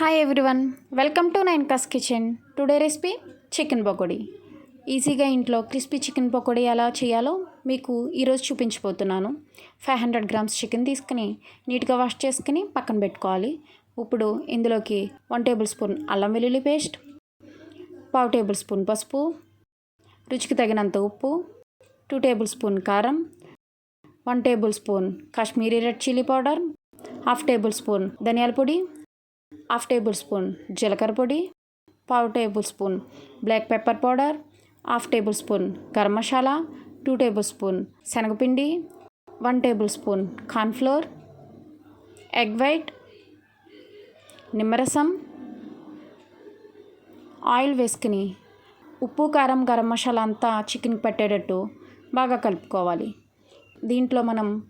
Hi everyone welcome to nine కస్ kitchen today recipe chicken pakodi. ఈజీగా ఇంట్లో crispy chicken pakodi ఎలా చేయాలో మీకు ఈరోజు చూపించబోతున్నాను. ఫైవ్ హండ్రెడ్ గ్రామ్స్ చికెన్ తీసుకుని నీట్గా వాష్ చేసుకుని పక్కన పెట్టుకోవాలి. ఇప్పుడు ఇందులోకి వన్ టేబుల్ స్పూన్ అల్లం వెల్లుల్లి పేస్ట్ పావు టేబుల్ స్పూన్ పసుపు రుచికి తగినంత ఉప్పు టూ టేబుల్ స్పూన్ కారం one tablespoon Kashmiri red chilli powder half tablespoon ధనియాల పొడి హాఫ్ టేబుల్ స్పూన్ జీలకర్ర పొడి పావు tablespoon black pepper powder half tablespoon garam masala two tablespoon శనగపిండి one tablespoon cornflour egg white నిమ్మరసం ఆయిల్ వేసుకుని ఉప్పు కారం గరం మసాలా అంతా చికెన్కి పెట్టేటట్టు బాగా కలుపుకోవాలి. దీంట్లో మనం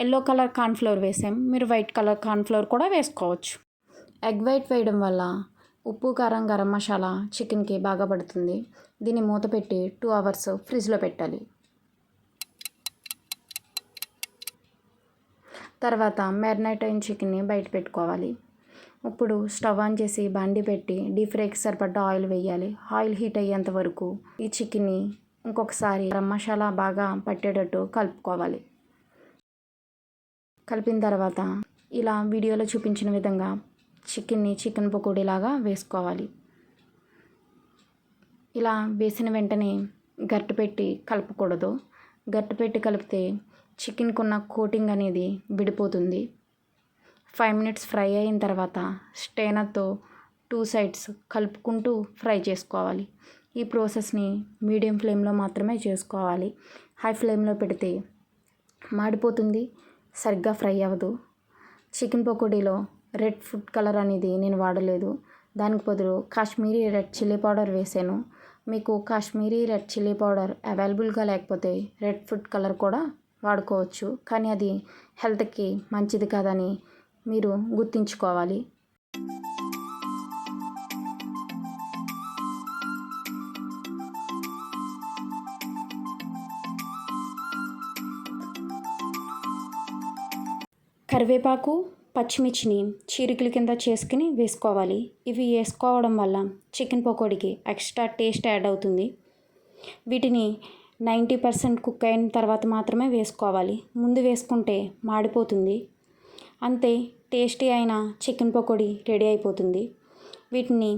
ఎల్లో కలర్ కార్న్ఫ్లోర్ వేసాం. మీరు వైట్ కలర్ కార్న్ఫ్లోర్ కూడా వేసుకోవచ్చు. ఎగ్ వైట్ వేయడం వల్ల ఉప్పు కారం గరం మసాలా చికెన్కి బాగా పడుతుంది. దీన్ని మూత పెట్టి టూ అవర్స్ ఫ్రిడ్జ్లో పెట్టాలి. తర్వాత మ్యారినేట్ అయిన చికెన్ని బయట పెట్టుకోవాలి. ఇప్పుడు స్టవ్ ఆన్ చేసి బండి పెట్టి డీప్ ఫ్రైకి సరిపడ్డ ఆయిల్ వేయాలి. ఆయిల్ హీట్ అయ్యేంత వరకు ఈ చికెన్ని ఇంకొకసారి గరం మసాలా బాగా పట్టేటట్టు కలుపుకోవాలి. కలిపిన తర్వాత ఇలా వీడియోలో చూపించిన విధంగా చికెన్ని చికెన్ పకోడీలాగా వేసుకోవాలి. ఇలా వేసిన వెంటనే గట్టు పెట్టి కలపకూడదు. గట్టు పెట్టి కలిపితే చికెన్కి ఉన్న కోటింగ్ అనేది విడిపోతుంది. ఫైవ్ మినిట్స్ ఫ్రై అయిన తర్వాత స్టేనర్తో టూ సైడ్స్ కలుపుకుంటూ ఫ్రై చేసుకోవాలి. ఈ ప్రాసెస్ని మీడియం ఫ్లేమ్లో మాత్రమే చేసుకోవాలి. హై ఫ్లేమ్లో పెడితే మాడిపోతుంది సరిగ్గా ఫ్రై అవ్వదు. చికెన్ పకోడీలో రెడ్ ఫుడ్ కలర్ అనేది నేను వాడలేదు. దానికి బదులు కాశ్మీరీ రెడ్ చిల్లీ పౌడర్ వేసాను. మీకు కాశ్మీరీ రెడ్ చిల్లీ పౌడర్ అవైలబుల్గా లేకపోతే రెడ్ ఫుడ్ కలర్ కూడా వాడుకోవచ్చు. కానీ అది హెల్త్కి మంచిది కాదని మీరు గుర్తుంచుకోవాలి. కరివేపాకు పచ్చిమిర్చిని చీరికల కింద చేసుకుని వేసుకోవాలి. ఇవి వేసుకోవడం వల్ల చికెన్ పకోడీకి ఎక్స్ట్రా టేస్ట్ యాడ్ అవుతుంది. వీటిని నైంటీ పర్సెంట్ కుక్ అయిన తర్వాత మాత్రమే వేసుకోవాలి. ముందు వేసుకుంటే మాడిపోతుంది. అంతే టేస్టీ అయిన చికెన్ పకోడీ రెడీ అయిపోతుంది. వీటిని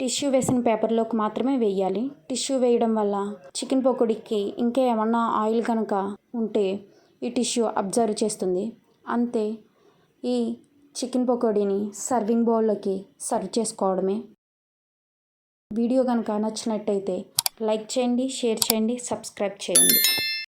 టిష్యూ వేసిన పేపర్లోకి మాత్రమే వేయాలి. టిష్యూ వేయడం వల్ల చికెన్ పకోడీకి ఇంకా ఏమన్నా ఆయిల్ కనుక ఉంటే ఈ టిష్యూ అబ్జర్వ్ చేస్తుంది. అంతే ఈ చికెన్ పకోడీని సర్వింగ్ బౌల్లోకి సర్వ్ చేసుకోవడమే. వీడియో కనుక నచ్చినట్టయితే లైక్ చేయండి షేర్ చేయండి సబ్స్క్రైబ్ చేయండి.